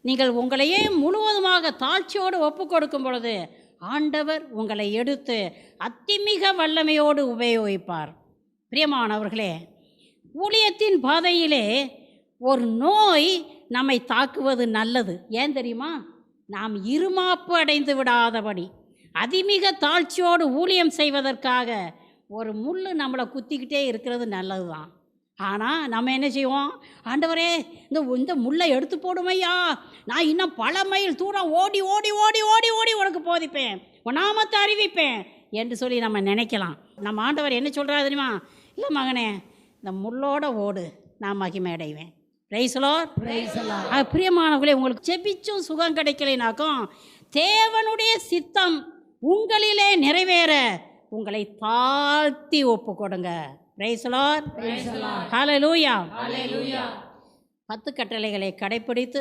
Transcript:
நீங்கள் உங்களையே முழுவதுமாக தாழ்ச்சியோடு ஒப்பு கொடுக்கும் பொழுது ஆண்டவர் உங்களை எடுத்து அத்திமிக வல்லமையோடு உபயோகிப்பார். பிரியமானவர்களே ஊழியத்தின் பாதையிலே ஒரு நோய் நம்மை தாக்குவது நல்லது. ஏன் தெரியுமா? நாம் இருமாப்பு அடைந்து விடாதபடி அதிமிக தாழ்ச்சியோடு ஊழியம் செய்வதற்காக ஒரு முள் நம்மளை குத்திக்கிட்டே இருக்கிறது நல்லது தான் ஆனால் நம்ம என்ன செய்வோம்? ஆண்டவரே இந்த இந்த முள்ளை எடுத்து போடுமையா? நான் இன்னும் பல மைல் தூரம் ஓடி ஓடி ஓடி ஓடி ஓடி உனக்கு போதிப்பேன். உன் நாமத்தை அறிவிப்பேன் என்று சொல்லி நம்ம நினைக்கலாம். நம்ம ஆண்டவர் என்ன சொல்கிறாரு தெரியுமா? இல்லை மகனே இந்த முள்ளோட ஓடு நான் மகிமை அடைவேன். அது பிரியமானவர்களே உங்களுக்கு செபிச்சும் சுகம் கிடைக்கலைனாக்கும் தேவனுடைய சித்தம் உங்களிலே நிறைவேற உங்களை தாழ்த்தி ஒப்பு கொடுங்க பிரைஸ்லோர் ஹalleluya பத்து கட்டளைகளை கடைப்பிடித்து